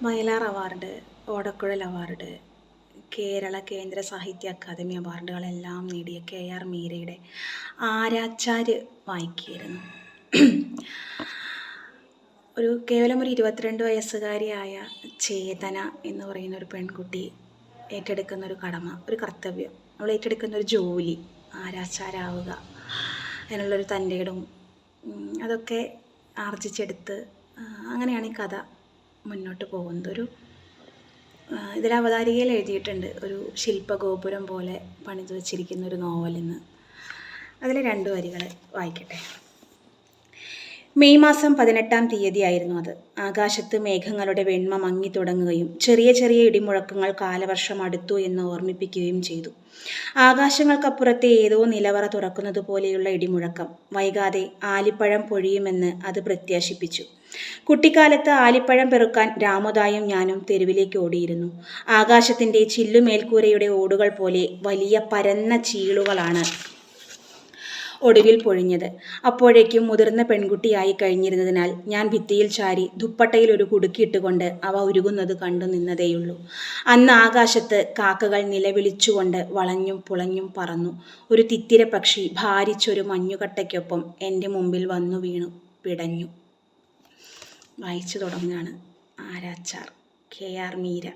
Vayalar award Odakkuzhal award Kerala Kendra Sahitya academy അവാർഡുകളെല്ലാം നേടിയ K R മീരയുടെ ആരാച്ചാര് വായിക്കുകയായിരുന്നു. ഒരു കേവലം ഒരു ഇരുപത്തിരണ്ട് വയസ്സുകാരിയായ ചേതന എന്ന് പറയുന്ന ഒരു പെൺകുട്ടി ഏറ്റെടുക്കുന്ന ഒരു കടമ ഒരു കർത്തവ്യം. അവൾ ഏറ്റെടുക്കുന്ന ഒരു ജോലി ആരാച്ചാരാവുക അതിനുള്ളൊരു തന്റെ ഇടവും അതൊക്കെ ആർജിച്ചെടുത്ത് അങ്ങനെയാണ് ഈ കഥ മുന്നോട്ട് പോകുന്നത് ഒരു ഇതിൽ അവതാരികയിൽ എഴുതിയിട്ടുണ്ട്. ഒരു ശില്പഗോപുരം പോലെ പണിതു വച്ചിരിക്കുന്ന ഒരു നോവലെന്ന്. അതിലെ രണ്ട് വരികൾ വായിക്കട്ടെ. മെയ് മാസം പതിനെട്ടാം തീയതിയായിരുന്നു അത്. ആകാശത്ത് മേഘങ്ങളുടെ വെണ്മ മങ്ങി തുടങ്ങുകയും ചെറിയ ചെറിയ ഇടിമുഴക്കങ്ങൾ കാലവർഷം അടുത്തു എന്ന് ഓർമ്മിപ്പിക്കുകയും ചെയ്തു. ആകാശങ്ങൾക്കപ്പുറത്തെ ഏതോ നിലവറ തുറക്കുന്നത് പോലെയുള്ള ഇടിമുഴക്കം. വൈകാതെ ആലിപ്പഴം പൊഴിയുമെന്ന് അത് പ്രത്യാശിപ്പിച്ചു. കുട്ടിക്കാലത്ത് ആലിപ്പഴം പെറുക്കാൻ രാമോദായും ഞാനും തെരുവിലേക്ക് ഓടിയിരുന്നു. ആകാശത്തിന്റെ ചില്ലുമേൽക്കൂരയുടെ ഓടുകൾ പോലെ വലിയ പരന്ന ചീളുകളാണ് ഒടുവിൽ പൊഴിഞ്ഞത്. അപ്പോഴേക്കും മുതിർന്ന പെൺകുട്ടിയായി കഴിഞ്ഞിരുന്നതിനാൽ ഞാൻ ഭിത്തിയിൽ ചാരി ദുപ്പട്ടയിൽ ഒരു കുടുക്കിയിട്ടുകൊണ്ട് അവ ഉരുകുന്നത് കണ്ടു നിന്നതേയുള്ളൂ. അന്ന് ആകാശത്ത് കാക്കകൾ നിലവിളിച്ചുകൊണ്ട് വളഞ്ഞും പുളഞ്ഞും പറന്നു. ഒരു തിത്തിര പക്ഷി ഭാരിച്ചൊരു മഞ്ഞുകട്ടയ്ക്കൊപ്പം എന്റെ മുമ്പിൽ വന്നു വീണു പിടഞ്ഞു. വായിച്ചു തുടങ്ങുകയാണ് ആരാച്ചാർ കെ ആർ മീര.